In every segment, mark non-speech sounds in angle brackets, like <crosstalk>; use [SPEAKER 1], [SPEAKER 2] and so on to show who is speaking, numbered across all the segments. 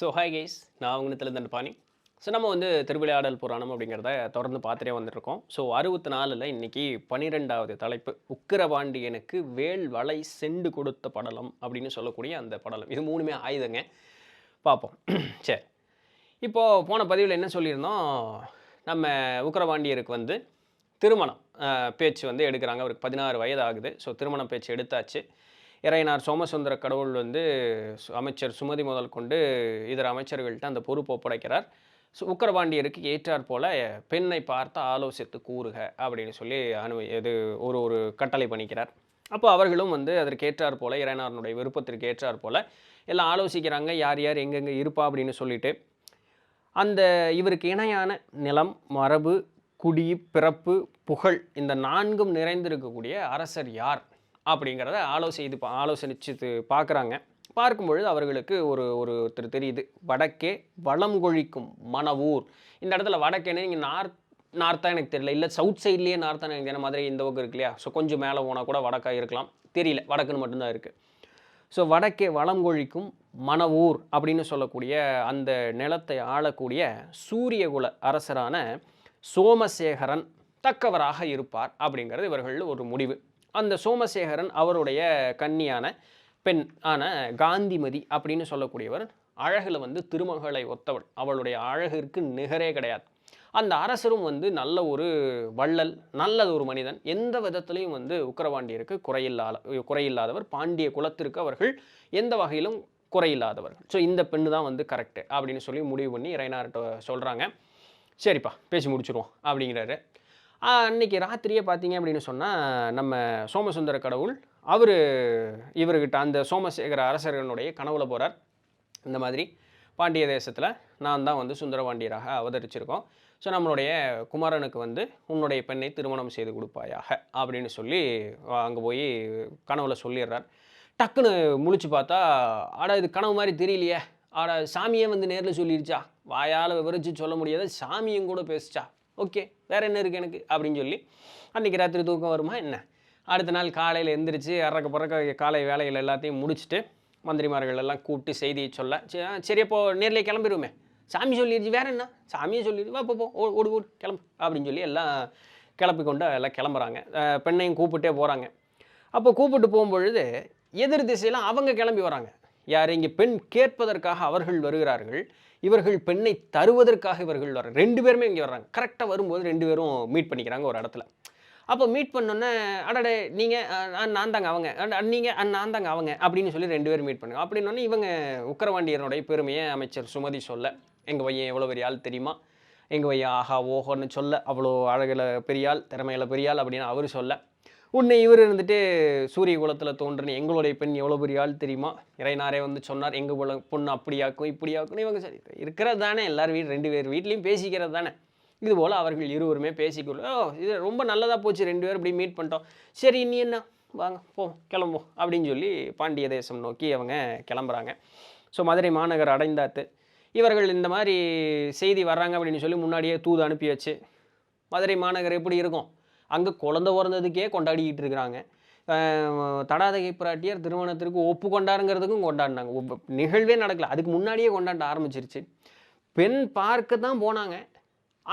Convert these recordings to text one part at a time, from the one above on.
[SPEAKER 1] So hi guys நான் உங்கத்தில் Dandapani so நம்ம வந்து திருவிளையாடல் புராணம் அப்படிங்கிறத தொடர்ந்து பார்த்துட்டே வந்துட்டுருக்கோம். ஸோ அறுபத்தி நாலில் இன்றைக்கி பன்னிரெண்டாவது தலைப்பு உக்கிரபாண்டியனுக்கு வேல் வலை செண்டு கொடுத்த படலம் அப்படின்னு சொல்லக்கூடிய அந்த படலம். இது மூணுமே ஆயுதங்க. பார்ப்போம். <clears throat> சரி. இப்போது போன பதிவில் என்ன சொல்லியிருந்தோம்? நம்ம உக்கிரபாண்டியருக்கு வந்து திருமணம் பேச்சு வந்து எடுக்கிறாங்க. அவருக்கு பதினாறு வயது ஆகுது ஸோ திருமணம் பேச்சு எடுத்தாச்சு. இறையனார் சோமசுந்தர கடவுள் வந்து சு- அமைச்சர் சுமதி முதல் கொண்டு இதர அமைச்சர்கள்ட்ட அந்த பொறுப்பு ஒப்படைக்கிறார். ஸோ உக்கிரபாண்டியருக்கு ஏற்றாற் போல பெண்ணை பார்த்து ஆலோசித்து கூறுக அப்படின்னு சொல்லி அனு இது ஒரு ஒரு கட்டளை பண்ணிக்கிறார். அப்போ அவர்களும் வந்து அதற்கு ஏற்றாற் போல இறையனாரனுடைய விருப்பத்திற்கு ஏற்றாற் போல எல்லாம் ஆலோசிக்கிறாங்க யார் யார் எங்கெங்கே இருப்பா? அப்படின்னு சொல்லிட்டு. அந்த இவருக்கு இணையான நிலம் மரபு குடி பிறப்பு புகழ் இந்த நான்கும் நிறைந்திருக்கக்கூடிய அரசர் யார்? அப்படிங்கிறத ஆலோசித்து பா- பார்க்குறாங்க. பார்க்கும் பொழுது அவர்களுக்கு ஒரு ஒருத்தர் தெரியுது. வடக்கே வளம் கொழிக்கும் மணவூர். இந்த இடத்துல வடக்கேன்னு நீங்கள் நார்த் நார்த்தாக எனக்கு தெரியல. இல்லை சவுத் சைட்லேயே நார்த்தாக எனக்கு தெரியல. மாதிரி இந்த பக்கம் இருக்கு இல்லையா? ஸோ கொஞ்சம் மேலே போனால் கூட வடக்காக இருக்கலாம். தெரியல. வடக்குன்னு மட்டும்தான் இருக்குது ஸோ வடக்கே வளம் கொழிக்கும் மணவூர் அப்படின்னு சொல்லக்கூடிய அந்த நிலத்தை ஆளக்கூடிய சூரியகுல அரசரான சோமசேகரன் தக்கவராக இருப்பார் அப்படிங்கிறது இவர்கள் ஒரு முடிவு. அந்த சோமசேகரன் அவருடைய கன்னியான பெண் ஆன காந்திமதி அப்படின்னு சொல்லக்கூடியவர் அழகில் வந்து திருமகளை ஒத்தவள். அவளுடைய அழகிற்கு நிகரே கிடையாது. அந்த அரசரும் வந்து நல்ல ஒரு வள்ளல் நல்ல ஒரு மனிதன். எந்த விதத்திலையும் வந்து உக்கரவாண்டியருக்கு குறையில்லாத குறையில்லாதவர். பாண்டிய குலத்திற்கு அவர்கள் எந்த வகையிலும் குறையில்லாதவர்கள் ஸோ இந்த பெண்ணு தான் வந்து கரெக்டு அப்படின்னு சொல்லி முடிவு பண்ணி ரெய்னார்ட்ட சொல்கிறாங்க சரிப்பா பேசி முடிச்சிருவோம் அப்படிங்கிறாரு. அன்றைக்கி அன்னைக்கு ராத்திரியே பார்த்தீங்க அப்படின்னு சொன்னால் நம்ம சோமசுந்தர கடவுள் அவர் இவர்கிட்ட அந்த சோமசேகர அரசர்களுடைய கனவுல போகிறார் இந்த மாதிரி பாண்டிய தேசத்தில் நான் தான் வந்து சுந்தரபாண்டியராக அவதரிச்சிருக்கோம். ஸோ நம்மளுடைய குமாரனுக்கு வந்து உன்னுடைய பெண்ணை திருமணம் செய்து கொடுப்பாயாக அப்படின்னு சொல்லி அங்கே போய் கனவுல சொல்லிடுறார். டக்குன்னு முழிச்சு பார்த்தா ஆடா இது கனவு மாதிரி தெரியலையே. ஆடா சாமியே வந்து நேரில் சொல்லிடுச்சா வாயால் விவரிச்சு சொல்ல முடியாத. சாமியும் கூட பேசிச்சா? ஓகே வேற என்ன இருக்குது எனக்கு? அப்படின்னு சொல்லி அன்றைக்கி ராத்திரி தூக்கம் வருமா என்ன? அடுத்த நாள் காலையில் எந்திரிச்சு அறக்க பிறக்க காலை வேலைகள் எல்லாத்தையும் முடிச்சுட்டு மந்திரிமார்கள் எல்லாம் கூப்பிட்டு செய்தியை சொல்ல சரி, அப்போது சரி கிளம்பிடுவோமே சாமி சொல்லிடுச்சு வேறு என்ன? சாமியும் சொல்லிடுச்சு வா போ ஓடு ஓடு கிளம்பு அப்படின்னு சொல்லி எல்லாம் கிளப்பி கொண்டு எல்லாம் கிளம்புறாங்க. பெண்ணையும் கூப்பிட்டே போகிறாங்க அப்போ கூப்பிட்டு போகும்பொழுது எதிர் திசையில் அவங்க கிளம்பி வராங்க. யார்? இங்கே பெண் கேட்பதற்காக அவர்கள் வருகிறார்கள். இவர்கள் பெண்ணை தருவதற்காக இவர்கள் வர ரெண்டு பேருமே இங்கே வர்றாங்க. கரெக்டாக வரும்போது ரெண்டு பேரும் மீட் பண்ணிக்கிறாங்க ஒரு இடத்துல. அப்போ மீட் பண்ணோன்னே அடடே நீங்கள் நான் தாங்க அவங்க. நீங்கள் நான் தாங்க அவங்க அப்படின்னு சொல்லி ரெண்டு பேரும் மீட் பண்ணுங்க. அப்படின்னோடனே இவங்க உக்கரவாண்டியனுடைய பெருமையை அமைச்சர் சுமதி சொல்ல எங்கள் பையன் எவ்வளோ பெரிய ஆள் தெரியுமா? எங்கள் பையன் ஆஹா ஓஹோன்னு சொல்ல அவ்வளோ அழகில் பெரியாள் திறமையில பெரியாள் அப்படின்னு அவர் சொல்ல உன்னை இவர் இருந்துட்டு சூரிய குலத்தில் தோன்றின எங்களுடைய பெண் எவ்வளோ பெரிய ஆள் தெரியுமா? இறைநாரே வந்து சொன்னார் எங்கள் குல பொண்ணு அப்படியாக்கும் இப்படியாக்கும் இவங்க சரி இருக்கிறது தானே எல்லார் வீடு ரெண்டு பேர் வீட்லேயும் பேசிக்கிறது தானே. இதுபோல் அவர்கள் இருவருமே பேசிக்கொள்ள ஓ இது ரொம்ப நல்லதாக போச்சு ரெண்டு பேரும் இப்படி மீட் பண்ணிட்டோம். சரி இனி என்ன? வாங்க போ கிளம்புவோம். அப்படின்னு சொல்லி பாண்டிய தேசம் நோக்கி அவங்க கிளம்புறாங்க. ஸோ மதுரை மாநகர் அடைந்தாத்து இவர்கள் இந்த மாதிரி செய்தி வர்றாங்க அப்படின்னு சொல்லி முன்னாடியே தூது அனுப்பி வச்சு மதுரை மாநகர் எப்படி இருக்கும்? அங்கே குழந்தை பிறந்ததுக்கே கொண்டாடிக்கிட்டு இருக்கிறாங்க. தடாதகை பிராட்டியார் திருமணத்திற்கு ஒப்பு கொண்டாருங்கிறதுக்கும் கொண்டாடினாங்க நிகழ்வே நடக்கல. அதுக்கு முன்னாடியே கொண்டாட ஆரம்பிச்சிருச்சு. பெண் பார்க்க தான் போனாங்க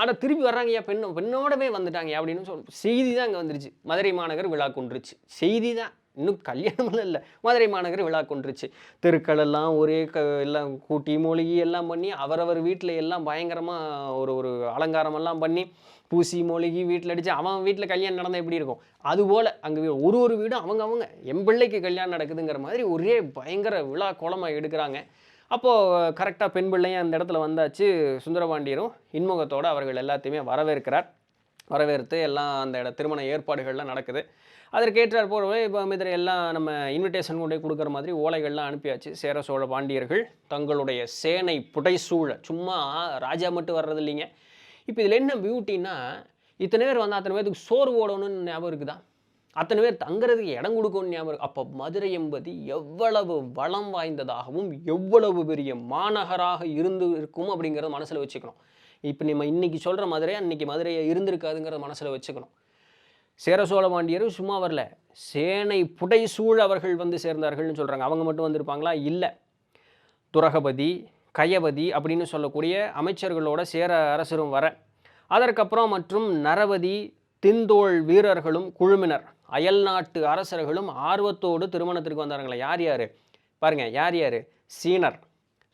[SPEAKER 1] ஆனால் திருப்பி வர்றாங்கய்யா பெண்ணோ பெண்ணோடவே வந்துட்டாங்க அப்படின்னு சொல் செய்தி தான் அங்கே வந்துருச்சு. மதுரை மாநகர் விழா கொண்டுருச்சு செய்தி தான். இன்னும் கல்யாணமெல்லாம் இல்லை. மதுரை மாநகர் விழா கொண்டுருச்சு தெருக்கள் எல்லாம் ஒரே க எல்லாம் கூட்டி மூலிகை எல்லாம் பண்ணி அவரவர் வீட்டில் எல்லாம் பயங்கரமாக ஒரு ஒரு அலங்காரமெல்லாம் பண்ணி பூசி மூலிகை வீட்டில் அடித்து அவன் வீட்டில் கல்யாணம் நடந்தால் எப்படி இருக்கும்? அதுபோல் அங்கே ஒரு ஒரு வீடும் அவங்க அவங்க என் பிள்ளைக்கு கல்யாணம் நடக்குதுங்கிற மாதிரி ஒரே பயங்கர விழா கோலமாக எடுக்கிறாங்க. அப்போது கரெக்டாக பெண் பிள்ளையும் அந்த இடத்துல வந்தாச்சு சுந்தரபாண்டியரும் இன்முகத்தோடு அவர்கள் எல்லாத்தையுமே வரவேற்கிறார். வரவேற்று எல்லாம் அந்த இட திருமண ஏற்பாடுகள்லாம் நடக்குது. அதற்கேற்றார் போலவே இப்போ மிதிர எல்லாம் நம்ம இன்விடேஷன் கொண்டே கொடுக்குற மாதிரி ஓலைகள்லாம் அனுப்பியாச்சு. சேர சோழ பாண்டியர்கள் தங்களுடைய சேனை புடைசூழ. சும்மா ராஜா மட்டும் வர்றது இல்லைங்க. இப்போ இதில் என்ன பியூட்டின்னா இத்தனை பேர் வந்து அத்தனை பேருக்கு சோறு ஓடணும்னு ஞாபகம் இருக்குதா? அத்தனை பேர் தங்குறதுக்கு இடம் கொடுக்கணும்னு ஞாபகம் இருக்கு. அப்போ மதுரை என்பது எவ்வளவு வளம் வாய்ந்ததாகவும் எவ்வளவு பெரிய மாநகராக இருந்து இருக்கும் அப்படிங்கிறத மனசில் வச்சுக்கணும். இப்போ நம்ம இன்றைக்கி சொல்கிற மதுரை அன்றைக்கி மதுரையை இருந்திருக்காதுங்கிறத மனசில் வச்சுக்கணும். சேர சோழ பாண்டியரும் சும்மா வரல. சேனை புடைசூழ அவர்கள் வந்து சேர்ந்தார்கள்னு சொல்கிறாங்க அவங்க மட்டும் வந்திருப்பாங்களா? இல்லை. துரகபதி கயபதி அப்படின்னு சொல்லக்கூடிய அமைச்சர்களோட சேர அரசரும் வர. அதற்கப்புறம் மற்றும் நரபதி திந்தோள் வீரர்களும் குழுமினர். அயல் நாட்டு அரசர்களும் ஆர்வத்தோடு திருமணத்திற்கு வந்தாருங்களா யார் யார்? பாருங்கள் யார் யார்? சீனர்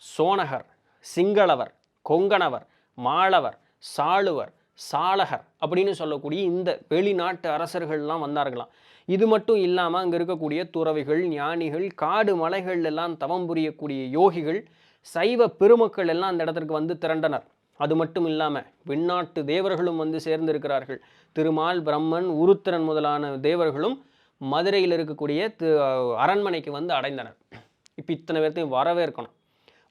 [SPEAKER 1] சோனகர் சிங்களவர் கொங்கணவர் மாளவர் சாளுவர் சாளகர் அப்படின்னு சொல்லக்கூடிய இந்த வெளிநாட்டு அரசர்கள்லாம் வந்தார்களாம். இது மட்டும் இல்லாமல் அங்கே இருக்கக்கூடிய துறவிகள் ஞானிகள் காடு மலைகள் எல்லாம் தவம் புரியக்கூடிய யோகிகள் சைவ பெருமக்கள் எல்லாம் அந்த இடத்திற்கு வந்து திரண்டனர். அது மட்டும் இல்லாமல் விண்ணாட்டு தேவர்களும் வந்து சேர்ந்திருக்கிறார்கள். திருமால் பிரம்மன் உருத்திரன் முதலான தேவர்களும் மதுரையில் இருக்கக்கூடிய அரண்மனைக்கு வந்து அடைந்தனர். இப்போ இத்தனை பேர்த்தையும் வரவேற்கணும்.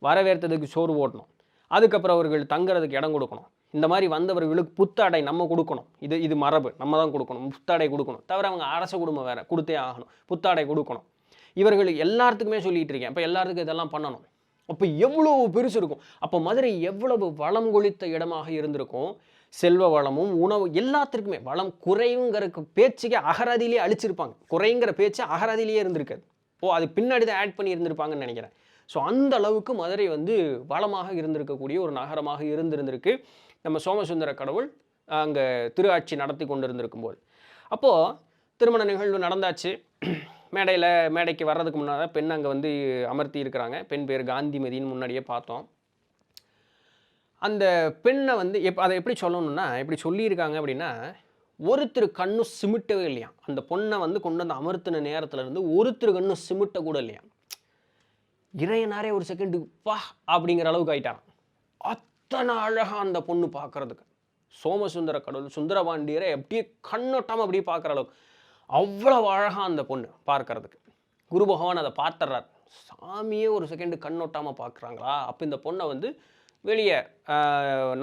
[SPEAKER 1] வரவேற்றதுக்கு சோறு ஓட்டணும் அதுக்கப்புறம் அவர்கள் தங்குறதுக்கு இடம் கொடுக்கணும். இந்த மாதிரி வந்தவர்களுக்கு புத்தாடை நம்ம கொடுக்கணும். இது இது மரபு. நம்ம தான் கொடுக்கணும். புத்தாடை கொடுக்கணும். தவிர அவங்க அரச குடும்பம் வேறு. கொடுத்தே ஆகணும். புத்தாடை கொடுக்கணும். இவர்களுக்கு எல்லாத்துக்குமே சொல்லிகிட்டு இருக்கேன். அப்போ எல்லாத்துக்கும் இதெல்லாம் பண்ணணும். அப்போ எவ்வளோ பெருசு இருக்கும். அப்போ மதுரை எவ்வளவு வளம் கொளித்த இடமாக இருந்திருக்கும். செல்வ வளமும் உணவு எல்லாத்திற்குமே வளம் குறைவுங்கிறக்கு பேச்சுக்கே அகராதியிலேயே அழிச்சிருப்பாங்க. குறைங்கிற பேச்சு அகராதியிலேயே இருந்திருக்காது. ஓ அது பின்னாடி தான் ஆட் பண்ணி இருந்திருப்பாங்கன்னு நினைக்கிறேன். ஸோ அந்த அளவுக்கு மதுரை வந்து வளமாக இருந்திருக்கக்கூடிய ஒரு நகரமாக இருந்திருந்திருக்கு. நம்ம சோமசுந்தர கடவுள் அங்கே திருஆட்சி நடத்தி கொண்டு இருந்திருக்கும் போது அப்போது திருமண நிகழ்வு நடந்தாச்சு. மேடையில் மேடைக்கு வர்றதுக்கு முன்னால் பெண் அங்கே வந்து அமர்த்தி இருக்கிறாங்க. பெண் பேர் காந்திமதின்னு முன்னாடியே பார்த்தோம். அந்த பெண்ணை வந்து எப் அதை எப்படி சொல்லணும்னா எப்படி சொல்லியிருக்காங்க அப்படின்னா ஒருத்தர் கண்ணும் சிமிட்டவே இல்லையா? அந்த பொண்ணை வந்து கொண்டு வந்து அமர்த்தின நேரத்தில் இருந்து ஒருத்தர் கண்ணும் சிமிட்ட கூட இல்லையா? இறையனாரே ஒரு செகண்டு பா அப்படிங்கிற அளவுக்கு ஆயிட்டாராம். அத்தனை அழகாக அந்த பொண்ணு பார்க்கறதுக்கு. சோமசுந்தர கடவுள் சுந்தரபாண்டியரை அப்படியே கண்ணொட்டாம அப்படியே பார்க்குற அளவுக்கு. அவ்வளவு அழகாக அந்த பொண்ணு பார்க்கறதுக்கு. குரு பகவான் அதை பார்த்துட்றார். சாமியே ஒரு செகண்டு கண்ணோட்டாமல் பார்க்குறாங்களா? அப்போ இந்த பொண்ணை வந்து வெளியே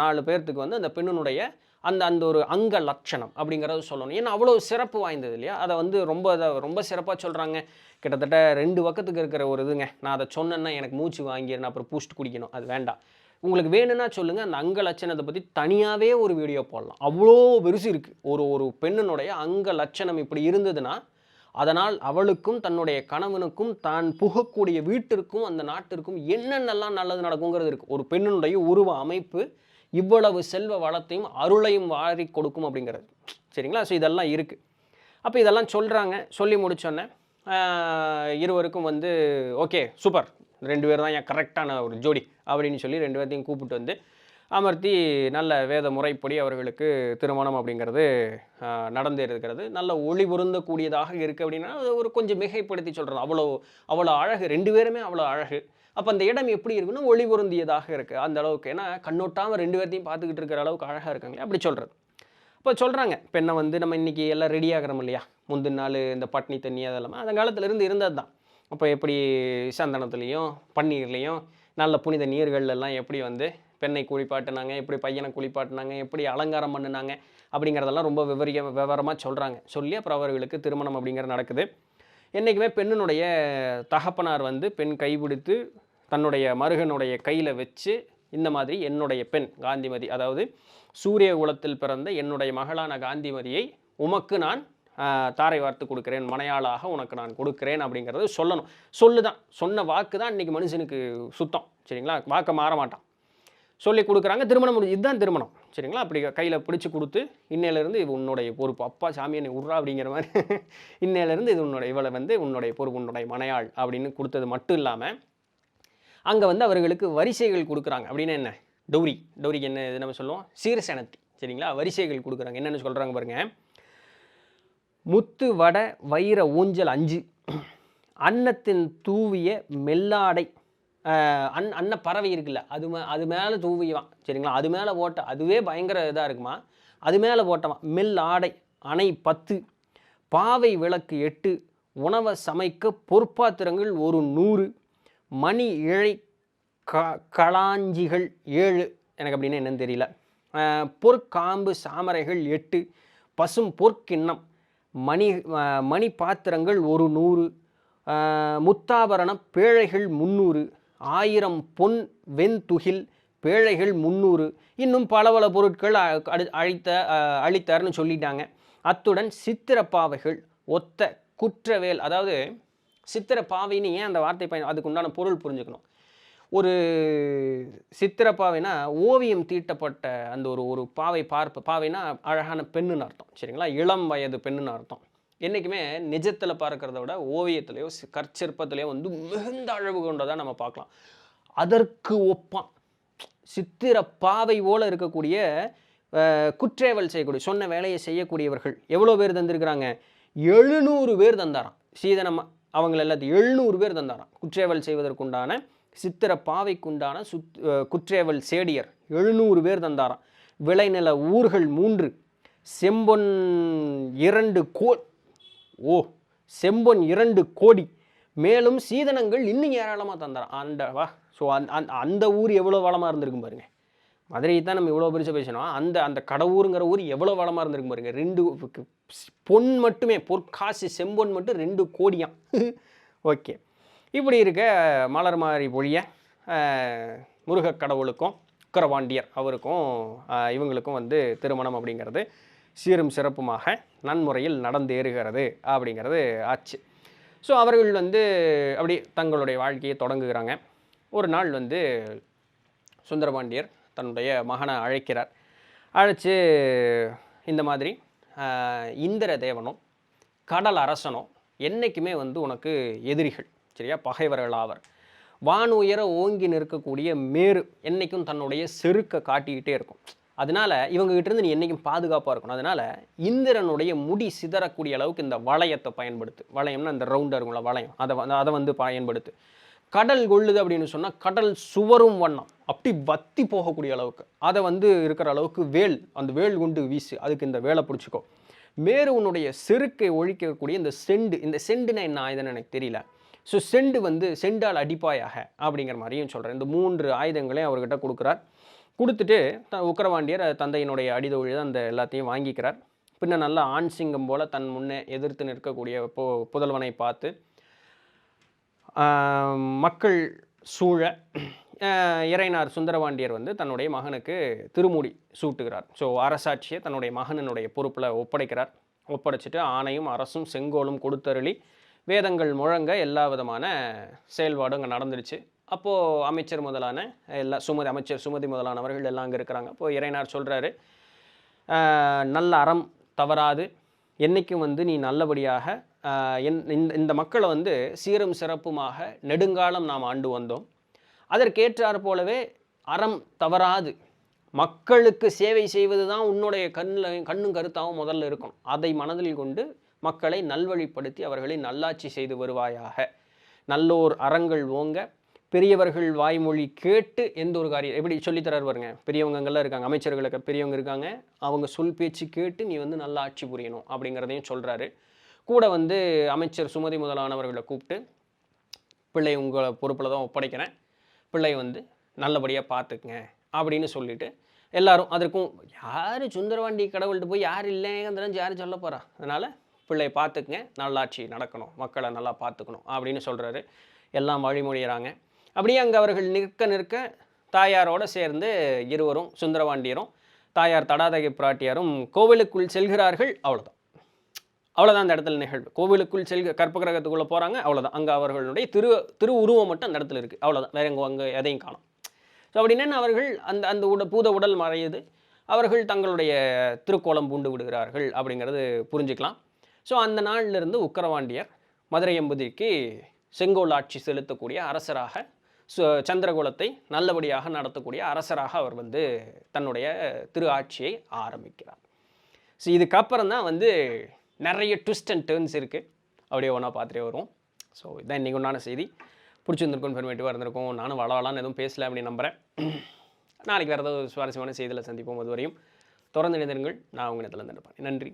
[SPEAKER 1] நாலு பேர்த்துக்கு வந்து அந்த பெண்ணினுடைய அந்த அந்த ஒரு அங்க லட்சணம் அப்படிங்கிறத சொல்லணும். ஏன்னா அவ்வளோ சிறப்பு வாய்ந்தது இல்லையா? அதை வந்து ரொம்ப அதை ரொம்ப சிறப்பாக சொல்கிறாங்க கிட்டத்தட்ட ரெண்டு பக்கத்துக்கு இருக்கிற ஒரு இதுங்க. நான் அதை சொன்னேன்னா எனக்கு மூச்சு வாங்கிடுறேன் அப்புறம் பூஸ்ட் குடிக்கணும். அது வேண்டாம். உங்களுக்கு வேணும்னா சொல்லுங்கள் அந்த அங்க லட்சணத்தை பற்றி தனியாகவே ஒரு வீடியோ போடலாம். அவ்வளோ பெருசு இருக்குது ஒரு ஒரு பெண்ணினுடைய அங்க லட்சணம் இப்படி இருந்ததுன்னா அதனால் அவளுக்கும் தன்னுடைய கணவனுக்கும் தான் புகக்கூடிய வீட்டிற்கும் அந்த நாட்டிற்கும் என்னென்னலாம் நல்லது நடக்குங்கிறது இருக்குது ஒரு பெண்ணினுடைய உருவ அமைப்பு இவ்வளவு செல்வ வளத்தையும் அருளையும் வாரி கொடுக்கும் அப்படிங்கிறது. சரிங்களா? ஸோ இதெல்லாம் இருக்குது அப்போ இதெல்லாம் சொல்கிறாங்க சொல்லி முடிச்சோன்னே இருவருக்கும் வந்து ஓகே சூப்பர். ரெண்டு பேர் தான் என் கரெக்டான ஒரு ஜோடி அப்படின்னு சொல்லி ரெண்டு பேர்த்தையும் கூப்பிட்டு வந்து அமர்த்தி நல்ல வேத முறைப்படி அவர்களுக்கு திருமணம் அப்படிங்கிறது நடந்து இருக்கிறது. நல்ல ஒளி பொருந்தக்கூடியதாக இருக்குது அப்படின்னா அது ஒரு கொஞ்சம் மிகைப்படுத்தி சொல்கிறது அவ்வளோ அவ்வளோ அழகு. ரெண்டு பேருமே அவ்வளோ அழகு. அப்போ அந்த இடம் எப்படி இருக்குன்னா ஒளி பொருந்தியதாக இருக்குது அந்த அளவுக்கு. ஏன்னா கண்ணோட்டாமல் ரெண்டு பேர்த்தையும் பார்த்துக்கிட்டு இருக்கிற அளவுக்கு அழகாக இருக்காங்களே அப்படி சொல்கிறது இப்போ சொல்கிறாங்க பெண்ணை வந்து நம்ம இன்றைக்கி எல்லாம் ரெடி ஆகிறோம் இல்லையா? முந்தின நாள் இந்த பட்னி தண்ணி அதெல்லாம். அந்த காலத்துல இருந்து இருந்தது தான் அப்போ எப்படி சந்தனத்துலேயும் பன்னீர்லேயும் நல்ல புனித நீர்கள்லாம் எப்படி வந்து பெண்ணை குளிப்பாட்டினாங்க எப்படி பையனை குளிப்பாட்டினாங்க எப்படி அலங்காரம் பண்ணினாங்க அப்படிங்கிறதெல்லாம் ரொம்ப விவரிய விவரமாக சொல்கிறாங்க சொல்லி அப்புறம் அவர்களுக்கு திருமணம் அப்படிங்கிறது நடக்குது. என்றைக்குமே பெண்ணினுடைய தகப்பனார் வந்து பெண் கைபிடித்து தன்னுடைய மருகனுடைய கையில் வச்சு இந்த மாதிரி என்னுடைய பெண் காந்திமதி அதாவது சூரிய குலத்தில் பிறந்த என்னுடைய மகளான காந்திமதியை உமக்கு நான் தாரை வார்த்து கொடுக்குறேன் மனையாளாக உனக்கு நான் கொடுக்குறேன் அப்படிங்கிறது சொல்லணும். சொல்லு தான் சொன்ன வாக்கு தான் இன்றைக்கி மனுஷனுக்கு சுத்தம். சரிங்களா? வாக்கை மாற மாட்டான். சொல்லி கொடுக்குறாங்க திருமணம் முடிஞ்சு இதுதான் திருமணம். சரிங்களா? அப்படி கையில் பிடிச்சி கொடுத்து இன்னையிலேருந்து இது உன்னுடைய பொறுப்பு. அப்பா சாமி என்னை உட்றா அப்படிங்கிற மாதிரி. <laughs> இன்னையிலேருந்து இது உன்னுடைய இவளை வந்து உன்னுடைய பொறுப்பு உன்னுடைய மனையாள் அப்படின்னு கொடுத்தது மட்டும் இல்லாமல் அங்கே வந்து அவர்களுக்கு வரிசைகள் கொடுக்குறாங்க. அப்படின்னா என்ன? டௌரி. டௌரிக்கு என்ன இது நம்ம சொல்லுவோம்? சீரசனத்தி. சரிங்களா? வரிசைகள் கொடுக்குறாங்க. என்னென்னு சொல்கிறாங்க பாருங்கள் முத்து வட வைர ஊஞ்சல் அஞ்சு. அன்னத்தின் தூவிய மெல்லாடை. அன் அன்ன பறவை இருக்குல்ல அது மே அது மேலே தூவிவான் சரிங்களா? அது மேலே ஓட்ட அதுவே பயங்கர இதாக இருக்குமா? அது மேலே ஓட்டவான் மெல் ஆடை அணை பத்து. பாவை விளக்கு எட்டு. உணவை சமைக்க பொற்பாத்திரங்கள் ஒரு நூறு. மணி இழை க களாஞ்சிகள் ஏழு. எனக்கு அப்படின்னு என்னன்னு தெரியல. பொற்காம்பு சாமரைகள் எட்டு. பசும் பொற்கிண்ணம். மணி மணி பாத்திரங்கள் ஒரு நூறு முத்தாபரண பேழைகள் முந்நூறு ஆயிரம் பொன் வெண்துகில் பேழைகள் முந்நூறு இன்னும் பல பல பொருட்கள் அ- அழித்த அழித்தார்னு சொல்லிட்டாங்க. அத்துடன் சித்திரப்பாவைகள் ஒத்த குற்றவேல் அதாவது சித்திரப்பாவைன்னு ஏன் அந்த வார்த்தை பயன் அதுக்கு உண்டான பொருள் புரிஞ்சுக்கணும்? ஒரு சித்திரப்பாவைனா ஓவியம் தீட்டப்பட்ட அந்த ஒரு ஒரு பாவை பார்ப்பு பாவைனா அழகான பெண்ணுன்னு அர்த்தம் சரிங்களா? இளம் வயது பெண்ணுன்னு அர்த்தம். என்றைக்குமே நிஜத்தில் பார்க்கறத விட ஓவியத்திலையோ கற்சிற்பத்திலையோ வந்து மிகுந்த அழகு கொண்டதாக நம்ம பார்க்கலாம். அதற்கு ஒப்பான். சித்திர பாவை போல இருக்கக்கூடிய குற்றேவல் செய்யக்கூடிய சொன்ன வேலையை செய்யக்கூடியவர்கள் எவ்வளோ பேர் தந்திருக்கிறாங்க? எழுநூறு பேர் தந்தாராம். சீதனம் அவங்கள எல்லாத்தையும் எழுநூறு பேர் தந்தாராம். குற்றேவல் செய்வதற்குண்டான சித்திர பாவைக்குண்டான சுத் குற்றேவல் சேடியர் எழுநூறு பேர் தந்தாராம். விளைநில ஊர்கள் மூன்று செம்பொன் இரண்டு கோ ஓ செம்பொன் இரண்டு கோடி. மேலும் சீதனங்கள் இன்னும் ஏராளமாக தந்தாராம். அந்த வா ஸோ அந்த அந்த ஊர் எவ்வளோ வளமாக இருந்திருக்கும் பாருங்க. மதுரையை தான் நம்ம இவ்வளோ பெருசாக பேசணும். அந்த அந்த கடவுருங்கிற ஊர் எவ்வளோ வளமாக இருந்திருக்கும் பாருங்க. ரெண்டு பொன் மட்டுமே பொற்காசு செம்பொன் மட்டும் ரெண்டு கோடியாம். <laughs> ஓகே. இப்படி இருக்க மலர் மாறி பொழிய முருகக்கடவுளுக்கும் முருகக் கடவுளுக்கும் அவருக்கும் இவங்களுக்கும் வந்து திருமணம் அப்படிங்கிறது சீரும் சிறப்புமாக நன்முறையில் நடந்தேறுகிறது அப்படிங்கிறது ஆச்சு. ஸோ அவர்கள் வந்து அப்படி தங்களுடைய வாழ்க்கையை தொடங்குகிறாங்க. ஒரு நாள் வந்து சுந்தரபாண்டியர் தன்னுடைய மகனை அழைக்கிறார். அழைச்சு இந்த மாதிரி இந்திர தேவனும் கடல் அரசனும் என்றைக்குமே வந்து உனக்கு எதிரிகள். சரியா பகைவர்கள் ஆவர் வான் உயர ஓங்கி நிற்கக்கூடிய மேரு என்றைக்கும் தன்னுடைய செருக்கை காட்டிக்கிட்டே இருக்கும். அதனால இவங்ககிட்ட இருந்து நீ என்றைக்கும் பாதுகாப்பாக இருக்கணும். அதனால இந்திரனுடைய முடி சிதறக்கூடிய அளவுக்கு இந்த வளையத்தை பயன்படுத்து. வளையம்னா இந்த ரவுண்டாக இருக்கும்ல வளையம். அதை வந்து அதை வந்து பயன்படுத்து. கடல் கொள்ளுது அப்படின்னு சொன்னால் கடல் சுவரும் வண்ணம். அப்படி வத்தி போகக்கூடிய அளவுக்கு. அதை வந்து இருக்கிற அளவுக்கு வேல் அந்த வேல் கொண்டு வீசு. அதுக்கு இந்த வேலை பிடிச்சிக்கோ மேரு உன்னுடைய செருக்கை ஒழிக்கக்கூடிய இந்த செண்டு. இந்த செண்டுனா என்ன ஆயுதன்னு எனக்கு தெரியல. ஸோ செண்டு வந்து செண்டால் அடிப்பாயாக அப்படிங்கிற மாதிரியும் சொல்கிறேன் இந்த மூன்று ஆயுதங்களையும் அவர்கிட்ட கொடுக்குறார். கொடுத்துட்டு த உக்கரவாண்டியர் தந்தையினுடைய அடிதொழில் அந்த எல்லாத்தையும் வாங்கிக்கிறார். பின்ன நல்லா ஆண் சிங்கம் போல் தன் முன்னே எதிர்த்து நிற்கக்கூடிய பு புதல்வனை பார்த்து மக்கள் சூழ இறைனார் சுந்தரவாண்டியர் வந்து தன்னுடைய மகனுக்கு திருமுடி சூட்டுகிறார். ஸோ அரசாட்சியை தன்னுடைய மகனினுடைய பொறுப்பில் ஒப்படைக்கிறார். ஒப்படைச்சிட்டு ஆணையும் அரசும் செங்கோலும் கொடுத்தருளி வேதங்கள் முழங்க எல்லா விதமான செயல்பாடும் அங்கே நடந்துருச்சு. அப்போது அமைச்சர் முதலான எல்லா சுமதி அமைச்சர் சுமதி முதலானவர்கள் எல்லாம் அங்கே இருக்கிறாங்க. அப்போது இறைனார் சொல்கிறாரு நல்ல அறம் தவறாது. என்னைக்கும் வந்து நீ நல்லபடியாக என் இந்த இந்த மக்களை வந்து சீரும் சிறப்புமாக நெடுங்காலம் நாம் ஆண்டு வந்தோம். அதற்கேற்றாற் போலவே அறம் தவறாது. மக்களுக்கு சேவை செய்வது தான் உன்னுடைய கண்ணில் கண்ணும் கருத்தாகவும் முதல்ல இருக்கும் அதை மனதில் கொண்டு மக்களை நல்வழிப்படுத்தி அவர்களை நல்லாட்சி செய்து வருவாயாக. நல்லோர் அறங்கள் ஓங்க பெரியவர்கள் வாய்மொழி கேட்டு எந்த ஒரு காரியம் எப்படி சொல்லித்தரார் பாருங்க. பெரியவங்கங்கள்லாம் இருக்காங்க அமைச்சர்களுக்கு பெரியவங்க இருக்காங்க. அவங்க சொல் பேச்சு கேட்டு நீ வந்து நல்லா ஆட்சி புரியணும் அப்படிங்கிறதையும் சொல்கிறாரு கூட வந்து அமைச்சர் சுமதி முதலானவர்களை கூப்பிட்டு பிள்ளை உங்களை பொறுப்பில் தான் ஒப்படைக்கிறேன். பிள்ளை வந்து நல்லபடியாக பார்த்துக்குங்க அப்படின்னு சொல்லிட்டு எல்லாரும் அதற்கும் யார் சுந்தரவாண்டி கடவுள்கிட்ட போய் யார் இல்லைங்கிறத யார் சொல்ல போகிறா அதனால் பிள்ளையை பார்த்துக்குங்க நல்லாட்சி நடக்கணும் மக்களை நல்லா பார்த்துக்கணும் அப்படின்னு சொல்கிறாரு எல்லாம் வழிமொழிகிறாங்க அப்படியே அங்கே அவர்கள் நிற்க நிற்க தாயாரோடு சேர்ந்து இருவரும் சுந்தரவாண்டியரும் தாயார் தடாதகை பிராட்டியாரும் கோவிலுக்குள் செல்கிறார்கள் அவ்வளோதான் அவ்வளோதான் அந்த இடத்துல நிகழ்வு. கோவிலுக்குள் செல்க கற்பகிரகத்துக்குள்ளே போகிறாங்க அவ்வளோதான் அங்கே அவர்களுடைய திரு திரு உருவம் மட்டும் அந்த இடத்துல இருக்குது அவ்வளோதான் வேற எங்கே அங்கே எதையும் காணும். ஸோ அப்படின்னு அவர்கள் அந்த அந்த உட பூத உடல் மறையுது. அவர்கள் தங்களுடைய திருக்கோலம் பூண்டு விடுகிறார்கள் அப்படிங்கிறது புரிஞ்சுக்கலாம். ஸோ அந்த நாளிலிருந்து உக்கரவாண்டியர் மதுரை எம்பதிக்கு செங்கோல் ஆட்சி செலுத்தக்கூடிய அரசராக சு சந்திரகுலத்தை நல்லபடியாக நடத்தக்கூடிய அரசராக அவர் வந்து தன்னுடைய திரு ஆட்சியை ஆரம்பிக்கிறார். ஸோ இதுக்கப்புறம் தான் வந்து நிறைய ட்விஸ்ட் அண்ட் டேர்ன்ஸ் இருக்குது அப்படியே ஒன்றா பார்த்துட்டே வருவோம். ஸோ இதான் இன்றைக்கி உண்டான செய்தி. பிடிச்சிருந்திருக்கும் இன்ஃபர்மேட்டிவாக இருந்திருக்கும். நானும் வளவலான்னு எதுவும் பேசல அப்படின்னு நம்புகிறேன் நாளைக்கு வேறு ஏதாவது சுவாரஸ்யமான செய்தியில் சந்திப்போம். அதுவரையும் தொடர்ந்து இணைந்திருங்கள். நான் உங்கள் இடத்துல இருப்பேன் நன்றி.